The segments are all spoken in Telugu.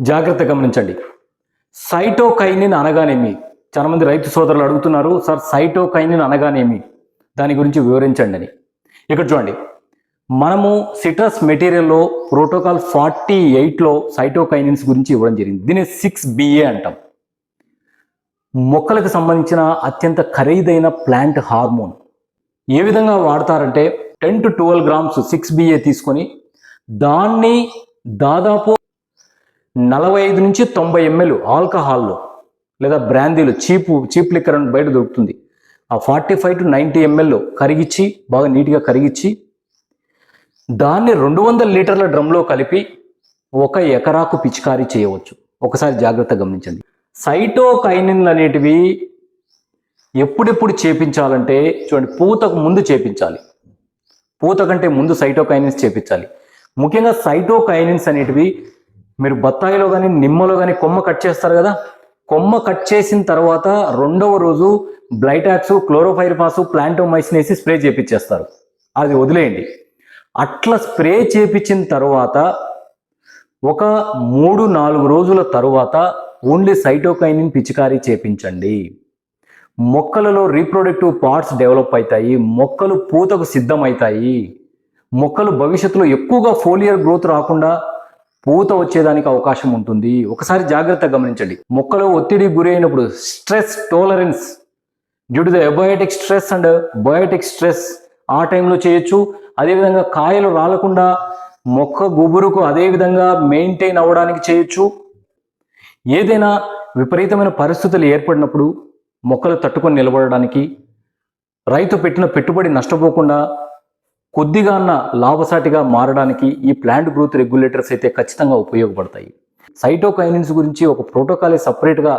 జాగ్రత్త గమనించండి. సైటోకైనిన్ అనగానేమి? చాలా మంది రైతు సోదరులు అడుగుతున్నారు సార్ సైటోకైనిన్ అనగానేమి? దాని గురించి వివరించండి అని. ఇక్కడ చూడండి. మనము సిట్రస్ మెటీరియల్లో ప్రోటోకాల్ ఫార్టీ ఎయిట్లో సైటోకైనిన్స్ గురించి ఇవ్వడం జరిగింది. దీన్ని సిక్స్ బిఏ అంటాం. మొక్కలకు సంబంధించిన అత్యంత ఖరీదైన ప్లాంట్ హార్మోన్. ఏ విధంగా వాడతారంటే ten to twelve grams six BA తీసుకొని దాన్ని దాదాపు నలభై ఐదు నుంచి తొంభై ఎంఎల్ ఆల్కహాల్లో లేదా బ్రాందీలు చీపు చీప్ లిక్కర్ అని బయట దొరుకుతుంది. ఆ forty five to ninety ML కరిగిచ్చి బాగా నీట్గా కరిగిచ్చి దాన్ని రెండు వందల లీటర్ల డ్రమ్లో కలిపి ఒక ఎకరాకు పిచికారీ చేయవచ్చు. ఒకసారి జాగ్రత్త గమనించండి. సైటోకైనిన్లు అనేటివి ఎప్పుడెప్పుడు చేపించాలంటే చూడండి పూతకు ముందు చేపించాలి. పూత కంటే ముందు సైటోకైనిన్స్ చేపించాలి. ముఖ్యంగా సైటోకైనిన్స్ అనేటివి మీరు బత్తాయిలో కానీ నిమ్మలో కానీ కొమ్మ కట్ చేస్తారు కదా? కొమ్మ కట్ చేసిన తర్వాత రెండవ రోజు బ్లైటాక్స్ క్లోరోఫైరిఫాస్ ప్లాంటోమైసిన్ వేసి స్ప్రే చేపించేస్తారు అది వదిలేయండి. అట్లా స్ప్రే చేపించిన తర్వాత ఒక మూడు నాలుగు రోజుల తరువాత ఓన్లీ సైటోకైనిన్ పిచికారీ చేపించండి. మొక్కలలో రీప్రొడక్టివ్ పార్ట్స్ డెవలప్ అవుతాయి మొక్కలు పూతకు సిద్ధమవుతాయి మొక్కలు భవిష్యత్తులో ఎక్కువగా ఫోలియర్ గ్రోత్ రాకుండా పూత వచ్చేదానికి అవకాశం ఉంటుంది. ఒకసారి జాగ్రత్తగా గమనించండి. మొక్కలు ఒత్తిడి గురైనప్పుడు stress tolerance. Due to the abiotic stress and biotic stress ఆ టైంలో చేయొచ్చు. అదేవిధంగా కాయలు రాలకుండా మొక్క గుబురుకు అదేవిధంగా మెయింటైన్ అవ్వడానికి చేయొచ్చు. ఏదైనా విపరీతమైన పరిస్థితులు ఏర్పడినప్పుడు మొక్కలు తట్టుకొని నిలబడడానికి రైతు పెట్టిన పెట్టుబడి నష్టపోకుండా కొద్దిగా అన్న లాభసాటిగా మారడానికి ఈ ప్లాంట్ గ్రోత్ రెగ్యులేటర్స్ అయితే ఖచ్చితంగా ఉపయోగపడతాయి. సైటోకైనిన్స్ గురించి ఒక ప్రోటోకాలే సపరేట్గా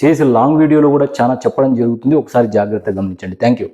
చేసి లాంగ్ వీడియోలో కూడా చాలా చెప్పడం జరుగుతుంది. ఒకసారి జాగ్రత్తగా గమనించండి. Thank you.